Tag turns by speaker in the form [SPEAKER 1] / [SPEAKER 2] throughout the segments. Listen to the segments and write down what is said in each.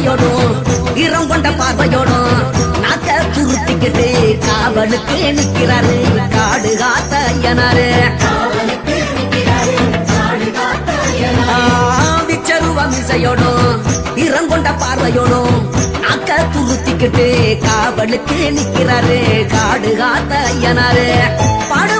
[SPEAKER 1] பிச்சருவம் இரம் கொண்ட பார்வையோடும் நாக்க துருத்திக்கிட்டு காவலுக்கு நிற்கிறாரு காடு காத்த ஐயனாரு. பிச்சருவம் இசையோடும் இரம் கொண்ட பார்வையோடும் நாக்க துருத்திக்கிட்டு காவலுக்கு நிற்கிறாரு காடு காத்த ஐயனாரு. பாடு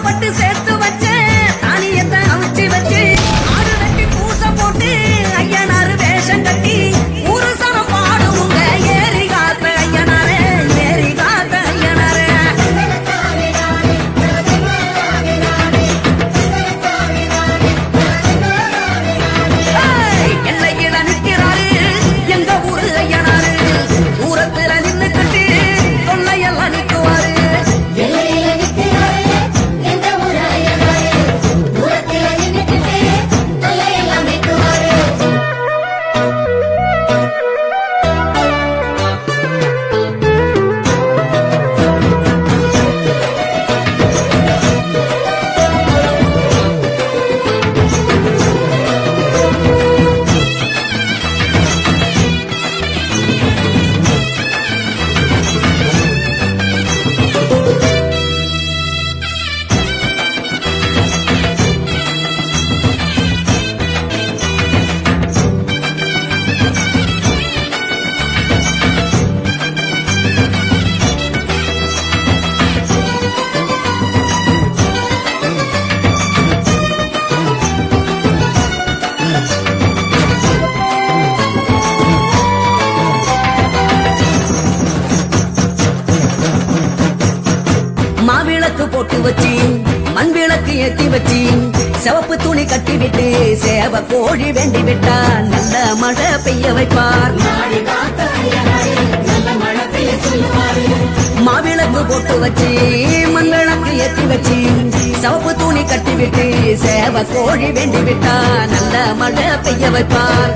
[SPEAKER 1] போட்டு வச்சு மண் விளக்கு ஏத்தி வச்சு சிவப்பு துணி கட்டி விட்டு சேவ கோழி வேண்டி விட்டா நல்ல மழை பெய்ய வைப்பார். மாவிளக்கு போட்டு வச்சு மண் விளக்கு ஏத்தி வச்சு சிவப்பு துணி கட்டி விட்டு சேவ கோழி வேண்டி விட்டா நல்ல மழை பெய்ய வைப்பார்.